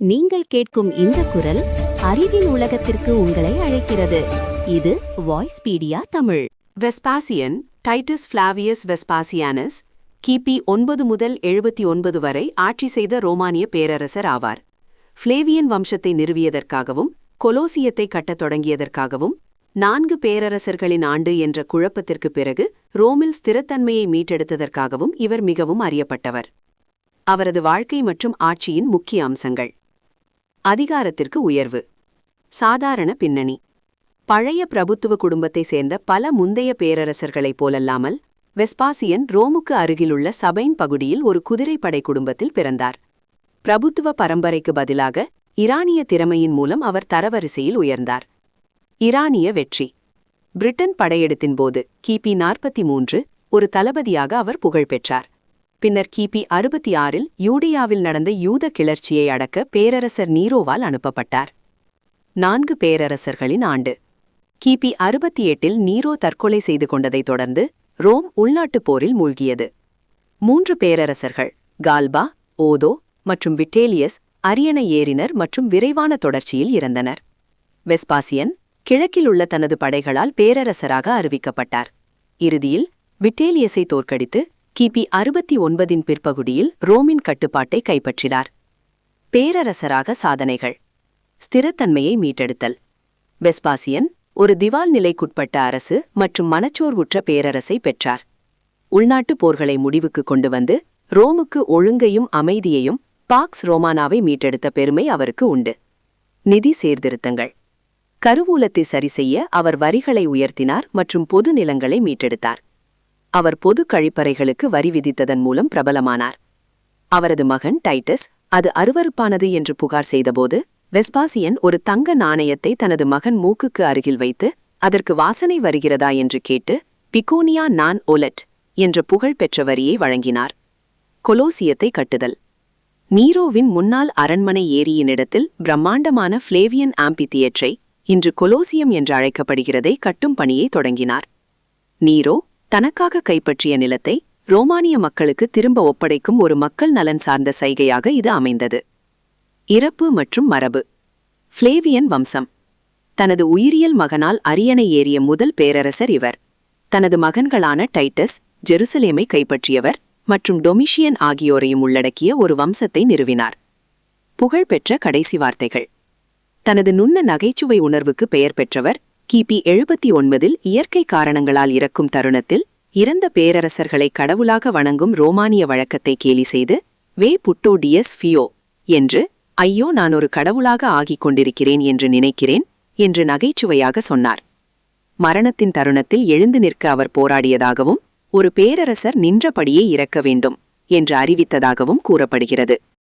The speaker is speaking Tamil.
நீங்கள் கேட்கும் இந்த குரல் அறிவின் உலகத்திற்கு உங்களை அழைக்கிறது. இது Voicepedia Tamil. Vespasian Titus Flavius Vespasianus கிபி ஒன்பது முதல் எழுபத்தி ஒன்பது வரை ஆட்சி செய்த ரோமானிய பேரரசர் ஆவார். ஃப்ளேவியன் வம்சத்தை நிறுவியதற்காகவும் கொலோசியத்தை கட்டத் தொடங்கியதற்காகவும் நான்கு பேரரசர்களின் ஆண்டு என்ற குழப்பத்திற்கு பிறகு ரோமில் ஸ்திரத்தன்மையை மீட்டெடுத்ததற்காகவும் இவர் மிகவும் அறியப்பட்டவர். அவரது வாழ்க்கை மற்றும் ஆட்சியின் முக்கிய அம்சங்கள். அதிகாரத்திற்கு உயர்வு. சாதாரண பின்னணி. பழைய பிரபுத்துவ குடும்பத்தை சேர்ந்த பல முந்தைய பேரரசர்களைப் போலல்லாமல் வெஸ்பாசியன் ரோமுக்கு அருகிலுள்ள சபைன் பகுதியில் ஒரு குதிரைப்படை குடும்பத்தில் பிறந்தார். பிரபுத்துவ பரம்பரைக்கு பதிலாக இரானிய திறமையின் மூலம் அவர் தரவரிசையில் உயர்ந்தார். இரானிய வெற்றி. பிரிட்டன் படையெடுத்தின் போது கிபி நாற்பத்தி மூன்று ஒரு தளபதியாக அவர் புகழ் பெற்றார். பின்னர் கிபி அறுபத்தி ஆறில் யூடியாவில் நடந்த யூத கிளர்ச்சியை அடக்க பேரரசர் நீரோவால் அனுப்பப்பட்டார். நான்கு பேரரசர்களின் ஆண்டு. கிபி அறுபத்தி எட்டில் நீரோ தற்கொலை செய்து கொண்டதைத் தொடர்ந்து ரோம் உள்நாட்டுப் போரில் மூழ்கியது. மூன்று பேரரசர்கள் கால்பா ஓதோ மற்றும் விட்டேலியஸ் அரியணை ஏறினர் மற்றும் விரைவான தொடர்ச்சியில் இறந்தனர். வெஸ்பாசியன் கிழக்கில் உள்ள தனது படைகளால் பேரரசராக அறிவிக்கப்பட்டார். இறுதியில் விட்டேலியஸை தோற்கடித்து கிபி அறுபத்தி ஒன்பதின் பிற்பகுதியில் ரோமின் கட்டுப்பாட்டை கைப்பற்றினார். பேரரசராக சாதனைகள். ஸ்திரத்தன்மையை மீட்டெடுத்தல். வெஸ்பாசியன் ஒரு திவால் நிலைக்குட்பட்ட அரசு மற்றும் மனச்சோர்வுற்ற பேரரசை பெற்றார். உள்நாட்டுப் போர்களை முடிவுக்கு கொண்டு வந்து ரோமுக்கு ஒழுங்கையும் அமைதியையும் பாக்ஸ் ரோமானாவை மீட்டெடுத்த பெருமை அவருக்கு உண்டு. நிதி சீர்திருத்தங்கள். கருவூலத்தை சரிசெய்ய அவர் வரிகளை உயர்த்தினார் மற்றும் பொது நிலங்களை மீட்டெடுத்தார். அவர் பொது கழிப்பறைகளுக்கு வரி விதித்ததன் மூலம் பிரபலமானார். அவரது மகன் டைட்டஸ் அது அருவருப்பானது என்று புகார் செய்தபோது வெஸ்பாசியன் ஒரு தங்க நாணயத்தை தனது மகன் மூக்குக்கு அருகில் வைத்து அதற்கு வாசனை வருகிறதா? என்று கேட்டு பிகோனியா நான் ஒலட் என்ற புகழ் பெற்ற வரியை வழங்கினார். கொலோசியத்தை கட்டுதல். நீரோவின் முன்னாள் அரண்மனை ஏரியினிடத்தில் பிரம்மாண்டமான ஃப்ளேவியன் ஆம்பி தியேற்றை இன்று கொலோசியம் என்று அழைக்கப்படுகிறதை கட்டும் பணியை தொடங்கினார். நீரோ தனக்காக கைப்பற்றிய நிலத்தை ரோமானிய மக்களுக்கு திரும்ப ஒப்படைக்கும் ஒரு மக்கள் நலன் சார்ந்த சைகையாக இது அமைந்தது. இறப்பு மற்றும் மரபு. ஃப்ளேவியன் வம்சம். தனது உயிரியல் மகனால் அரியணை ஏறிய முதல் பேரரசர் இவர். தனது மகன்களான டைட்டஸ் ஜெருசலேமை கைப்பற்றியவர் மற்றும் டொமிஷியன் ஆகியோரையும் உள்ளடக்கிய ஒரு வம்சத்தை நிறுவினார். புகழ்பெற்ற கடைசி வார்த்தைகள். தனது நுண்ண நகைச்சுவை உணர்வுக்கு பெயர் பெற்றவர் கிபி எழுபத்தி ஒன்பதில் இயற்கை காரணங்களால் இறக்கும் தருணத்தில் இறந்த பேரரசர்களை கடவுளாக வணங்கும் ரோமானிய வழக்கத்தை கேலி செய்து வே புட்டோ டியஸ் ஃபியோ என்று ஐயோ நான் ஒரு கடவுளாக ஆகிக் கொண்டிருக்கிறேன் என்று நினைக்கிறேன் என்று நகைச்சுவையாக சொன்னார். மரணத்தின் தருணத்தில் எழுந்து நிற்க அவர் போராடியதாகவும் ஒரு பேரரசர் நின்றபடியே இறக்க வேண்டும் என்று அறிவித்ததாகவும் கூறப்படுகிறது.